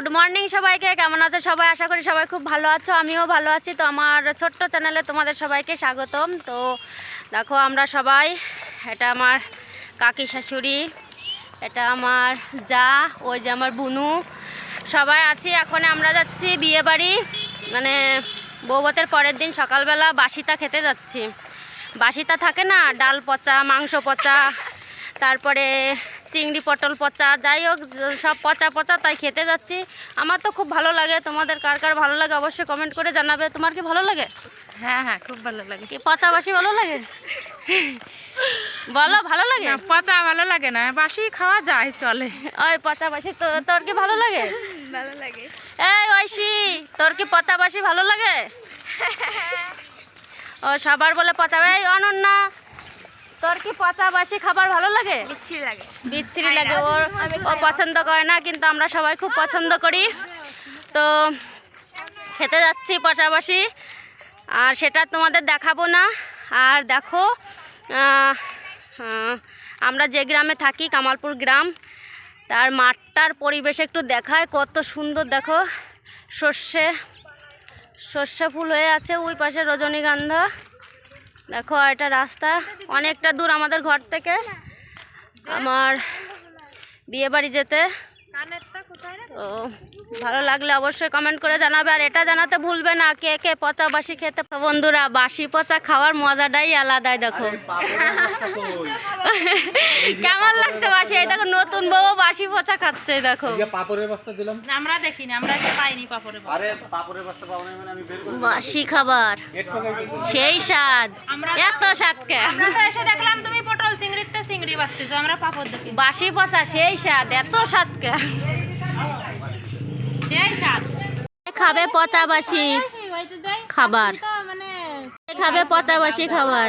Good morning সবাইকে, কেমন আছো সবাই? আশা করি সবাই খুব ভালো আছো, আমিও ভালো আছি। তো আমার ছোট্ট চ্যানেলে তোমাদের সবাইকে স্বাগতম। তো দেখো আমরা সবাই, এটা আমার কাকি শাশুড়ি, এটা আমার যা, ওই যে আমার বুনু। সবাই আছি, এখন আমরা যাচ্ছি বিয়ে বাড়ি। মানে বৌবতের পরের দিন সকালবেলা বাসিতা খেতে যাচ্ছি। বাসিতা থাকে না, ডাল পচা, মাংস পচা, তারপরে চিংড়ি পটল পচা যাই হোক সব পচা পচা তাই খেতে যাচ্ছি। আমার তো খুব ভালো লাগে। তোমাদের কার কার ভালো লাগে অবশ্যই কমেন্ট করে জানাবে। তোমার কি ভালো লাগে? হ্যাঁ হ্যাঁ খুব ভালো লাগে। কি পচা বাসি ভালো লাগে? বলো ভালো লাগে? পচা ভালো লাগে না। বাসি খাওয়া যায় চলে। ওই পচা বাসি তো তোর কি ভালো লাগে? ভালো লাগে। এই ঐশী তোর কি পচা বাসি ভালো লাগে? ও সবার বলে পচা এই অনন্যা তোর কি পচা বাসি খাবার ভালো লাগে? বিচ্ছি লাগে। বিচ্ছিরি লাগে ওর ও পছন্দ করে না কিন্তু আমরা সবাই খুব পছন্দ করি। তো খেতে যাচ্ছি পাশাপাশি আর সেটা তোমাদের দেখাবো না। আর দেখো আমরা যে গ্রামে থাকি কামালপুর গ্রাম তার মাঠটার পরিবেশ একটু দেখায় কত সুন্দর দেখো। সর্ষে সর্ষে ফুল হয়ে আছে ওই পাশে রজনীগন্ধা। দেখো এটা রাস্তা অনেকটা দূর আমাদের ঘর থেকে। আমার বিয়ে বাড়ি যেতে। তো ভালো লাগলে অবশ্যই কমেন্ট করে জানাবে। আর এটা জানাতে ভুলবে না কে কে পচা বাসি খেতে বন্ধুরা বাসি পচা খাওয়ার মজাটাই আলাদাই দেখো। কেমন লাগছে বাসি? এই দেখো নতুন বউ বাসি পচা খাচ্ছে দেখো। পাপড়ের বস্তা দিলাম। আমরা দেখিনি আমরা পাইনি পাপড়ে আরে পাপড়ের বস্তা পাবো না মানে আমি বের করে বাসি খাবার। সেই স্বাদ। এত স্বাদ কে? আমরা তো এসে দেখলাম তুমি পটল চিংড়িতে চিংড়ি বাঁচতেছো আমরা পাপড় দেখি বাসি পচা সেই স্বাদ এত স্বাদ কে সেই স্বাদ খাবে পচাবাসি। খাবার। মানে খাবে পচাবাসি খাবার।